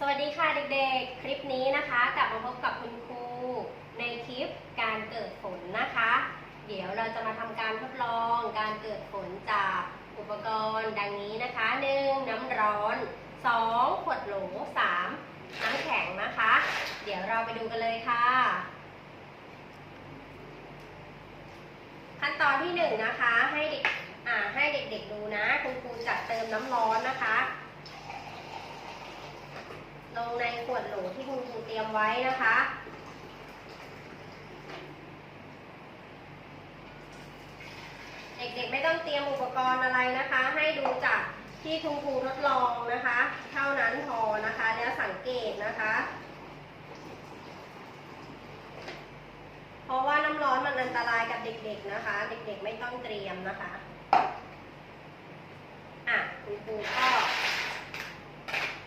สวัสดีค่ะเด็กๆ คลิปนี้นะคะกลับมาพบกับคุณครูในคลิปการเกิดฝนนะคะ เดี๋ยวเราจะมาทำการทดลองการเกิดฝนจากอุปกรณ์ดังนี้นะคะ 1. น้ำร้อน 2. ขวดโหล 3. น้ำแข็งนะคะ เดี๋ยวเราไปดูกันเลยค่ะ ขั้นตอนที่หนึ่งนะคะให้เด็กอ่าให้เด็กๆดูนะ คุณครูจะเติมน้ำร้อนนะคะ ลงในขวดโหลที่คุณครูเตรียมไว้นะคะ เด็กๆไม่ต้องเตรียมอุปกรณ์อะไรนะคะ ให้ดูจากที่คุณครูทดลองนะคะ เท่านั้นพอนะคะ แล้วสังเกตนะคะ เพราะว่าน้ำร้อนมันอันตรายกับเด็ก ๆนะคะ เด็กๆไม่ต้องเตรียมนะคะ อะคุณครูก็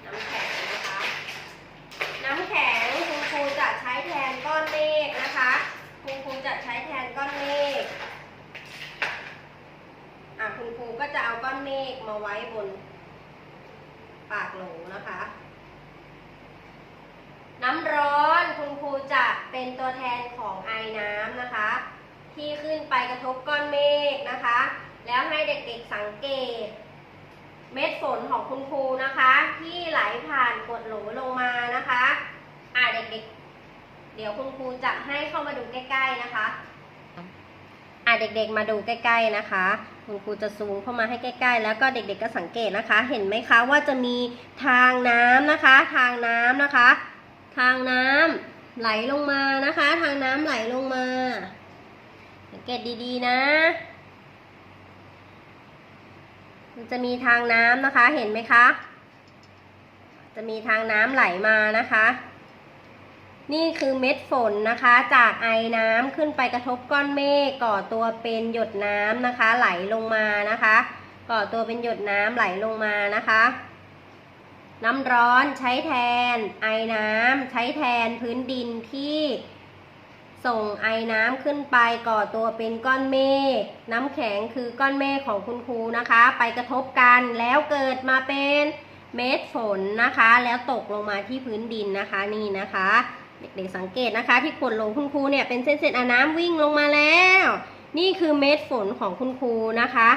น้ำแข็งนะคะ น้ำแข็งคุณครูจะใช้แทนก้อนเมฆนะคะ คุณครูจะใช้แทนก้อนเมฆ อะคุณครูก็จะ เมฆมาไว้บน ปากโหลนะคะ น้ำร้อนคุณครูจะเป็นตัวแทนของไอน้ำนะคะ ที่ขึ้นไปกระทบก้อนเมฆนะคะ แล้วให้เด็กๆสังเกต เม็ดฝนของคุณครูนะคะ ที่ไหลผ่านกดโหลลงมานะคะอ่าเด็กๆ เดี๋ยวคุณครูจะให้เข้ามาดูใกล้ๆนะคะอ่าเด็กๆมาดูใกล้ๆนะคะ คุณครูจะซูมเข้ามาให้ใกล้ ๆ แล้วก็เด็กๆก็สังเกตนะคะ เห็นไหมคะว่าจะมีทางน้ำนะคะ ทางน้ำนะคะ ทางน้ำไหลลงมานะคะ ทางน้ำไหลลงมา สังเกตดีๆนะมันจะมีทางน้ำนะคะเห็นไหมคะ จะมีทางน้ำไหลมานะคะ นี่คือเม็ดฝนนะคะ จากไอน้ำขึ้นไปกระทบก้อนเมฆก่อตัวเป็นหยดน้ำนะคะ ไหลลงมานะคะ ก่อตัวเป็นหยดน้ำไหลลงมานะคะ น้ำร้อนใช้แทน ไอน้ำใช้แทนพื้นดินที่ส่งไอน้ำขึ้นไปก่อตัวเป็นก้อนเมฆน้ำแข็งคือก้อนเมฆของคุณครูนะคะ ไปกระทบกันแล้วเกิดมาเป็นเม็ดฝนนะคะ แล้วตกลงมาที่พื้นดินนะคะนี่นะคะ เด็กๆสังเกตนะคะ ที่ขดโหลคุณครูเนี่ยเป็นเส้นๆอาน้ำวิ่งลงมาแล้ว นี่คือเม็ดฝนของคุณครูนะคะ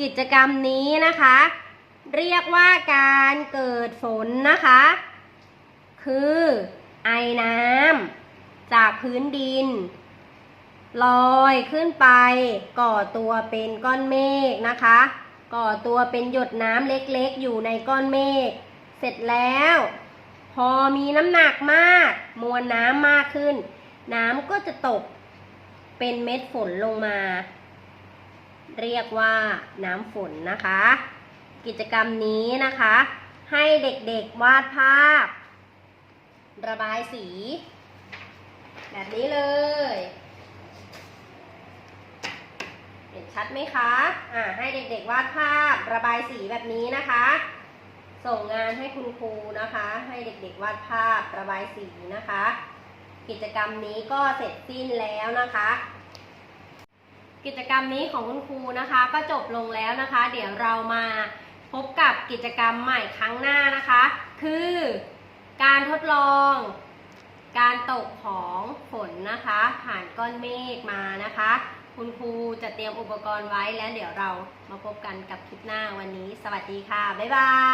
กิจกรรมนี้นะคะ เรียกว่าการเกิดฝนนะคะ คือไอน้ำจากพื้นดิน ลอยขึ้นไป ก่อตัวเป็นก้อนเมฆนะคะ ก่อตัวเป็นหยดน้ำเล็กๆ อยู่ในก้อนเมฆเสร็จแล้ว พอมีน้ำหนักมาก มวลน้ำมากขึ้น น้ำก็จะตกเป็นเม็ดฝนลงมา เรียกว่าน้ำฝนนะคะ กิจกรรมนี้นะคะ ให้เด็กๆวาดภาพ ระบายสี แบบนี้เลยเห็นชัดไหมคะ อ่า ให้เด็กๆวาดภาพระบายสีแบบนี้นะคะ ส่งงานให้คุณครูนะคะ ให้เด็กๆวาดภาพระบายสีนะคะ กิจกรรมนี้ก็เสร็จสิ้นแล้วนะคะ กิจกรรมนี้ของคุณครูนะคะ ก็จบลงแล้วนะคะ เดี๋ยวเรามาพบกับกิจกรรมใหม่ครั้งหน้านะคะ คือการทดลองการตกของฝนนะคะ ผ่านก้อนเมฆมานะคะ คุณครูจะเตรียมอุปกรณ์ไว้แล้วเดี๋ยวเรามาพบกันกับคลิปหน้าวันนี้ สวัสดีค่ะ บ๊ายบาย